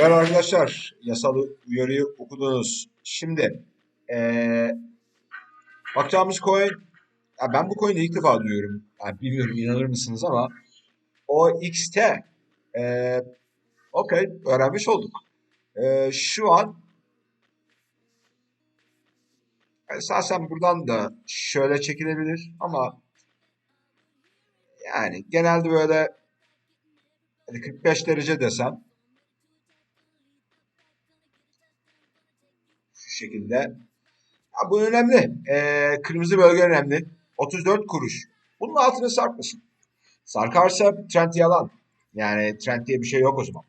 Evet arkadaşlar, yasal uyarıyı okudunuz. Şimdi eee bakacağımız coin, ya ben bu coin'i ilk defa duyuyorum. Yani bilmiyorum inanır mısınız ama o XT. Eee okey, öğrenmiş olduk. Eee, şu an esasen buradan da şöyle çekilebilir ama yani genelde böyle hadi 45 derece desem şekilde. Ya bu önemli. Ee, kırmızı bölge önemli. 34 kuruş. Bunun altına sarkmasın. Sarkarsa trend yalan. Yani trend diye bir şey yok o zaman.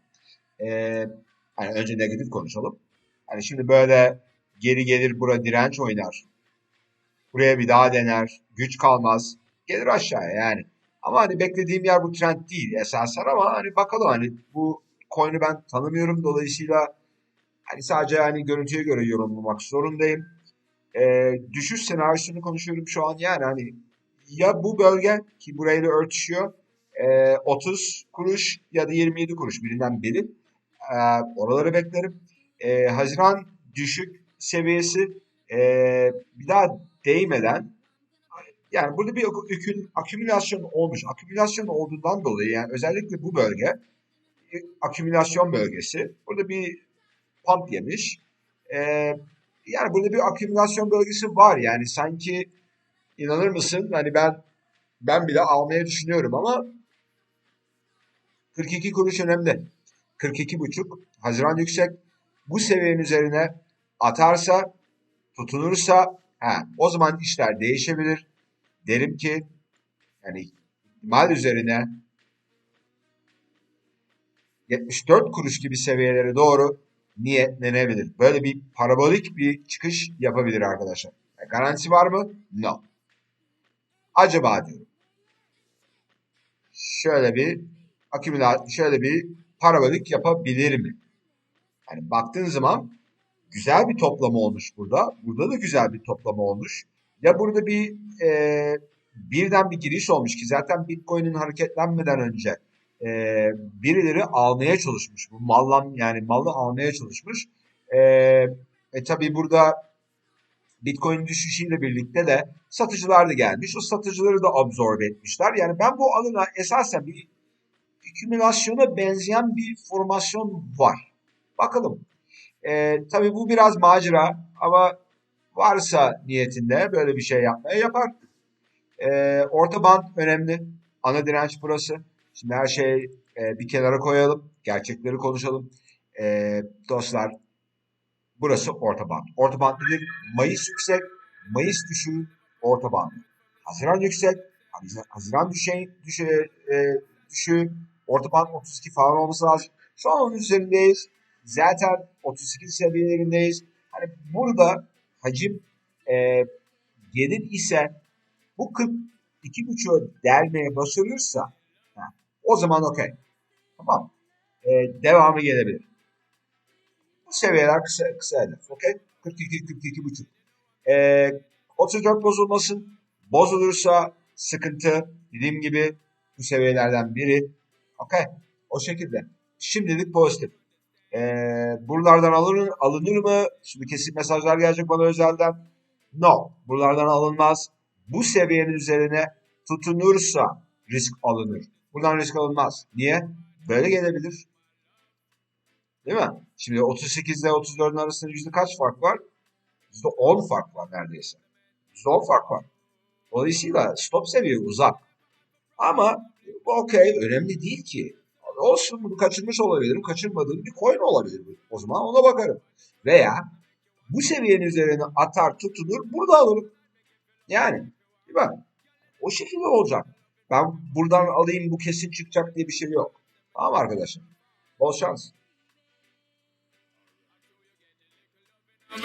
Ee, hani önce negatif konuşalım. Hani şimdi böyle geri gelir bura direnç oynar. Buraya bir daha dener. Güç kalmaz. Gelir aşağıya yani. Ama hani beklediğim yer bu trend değil esasen ama hani bakalım hani bu coin'i ben tanımıyorum dolayısıyla hani sadece hani görüntüye göre yorumlamak zorundayım. Ee, düşüş senaryosunu konuşuyorum şu an yani hani ya bu bölge ki burayla örtüşüyor e, 30 kuruş ya da 27 kuruş birinden biri. E, oraları beklerim. E, Haziran düşük seviyesi e, bir daha değmeden yani burada bir akü- akümülasyon olmuş. Akümülasyon olduğundan dolayı yani özellikle bu bölge e, akümülasyon bölgesi. Burada bir pump yemiş. Ee, yani burada bir akümülasyon bölgesi var. Yani sanki inanır mısın? Hani ben ben bile almaya düşünüyorum ama 42 kuruş önemli. 42 buçuk. Haziran yüksek. Bu seviyenin üzerine atarsa, tutunursa ha, o zaman işler değişebilir. Derim ki yani ihtimal üzerine 74 kuruş gibi seviyelere doğru niyetlenebilir. Böyle bir parabolik bir çıkış yapabilir arkadaşlar. Yani garantisi var mı? No. Acaba diyorum. Şöyle bir akümülat, şöyle bir parabolik yapabilir mi? Yani baktığın zaman güzel bir toplama olmuş burada. Burada da güzel bir toplama olmuş. Ya burada bir e, birden bir giriş olmuş ki zaten Bitcoin'in hareketlenmeden önce e, birileri almaya çalışmış. Bu mallan yani malı almaya çalışmış. E, e tabi burada Bitcoin düşüşüyle birlikte de satıcılar da gelmiş. O satıcıları da absorbe etmişler. Yani ben bu alına esasen bir akümülasyona benzeyen bir formasyon var. Bakalım. E, tabii bu biraz macera ama varsa niyetinde böyle bir şey yapmaya yapar. E, orta band önemli. Ana direnç burası. Şimdi her şeyi e, bir kenara koyalım. Gerçekleri konuşalım. E, dostlar burası orta band. Orta band nedir? Mayıs yüksek, Mayıs düşüğü orta band. Haziran yüksek, Haziran- Haziran düşe, e, düşüğü orta band 32 falan olması lazım. Şu an onun üzerindeyiz. Zaten 38 seviyelerindeyiz. Hani burada hacim e, gelir ise bu 42.5'ü delmeye başarırsa o zaman okey. Tamam. E, devamı gelebilir. Bu seviyeler kısa, kısa hedef. Okey. 42 42.5. E, 34 bozulmasın. Bozulursa sıkıntı. Dediğim gibi bu seviyelerden biri. Okey. O şekilde. Şimdilik pozitif. Ee, buralardan alınır, alınır mı? Şimdi kesin mesajlar gelecek bana özelden. No. Buralardan alınmaz. Bu seviyenin üzerine tutunursa risk alınır. Buradan risk alınmaz. Niye? Böyle gelebilir. Değil mi? Şimdi 38 ile 34'ün arasında yüzde kaç fark var? Yüzde 10 fark var neredeyse. Yüzde 10 fark var. Dolayısıyla stop seviye uzak. Ama bu okey önemli değil ki. Olsun bunu kaçırmış olabilirim. Kaçırmadığım bir coin olabilir. O zaman ona bakarım. Veya bu seviyenin üzerine atar tutunur burada alırım. Yani değil mi? O şekilde olacak. Ben buradan alayım bu kesin çıkacak diye bir şey yok. Tamam arkadaşlar. Bol şans. I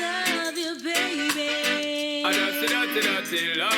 love you, baby. I dirty, dirty love.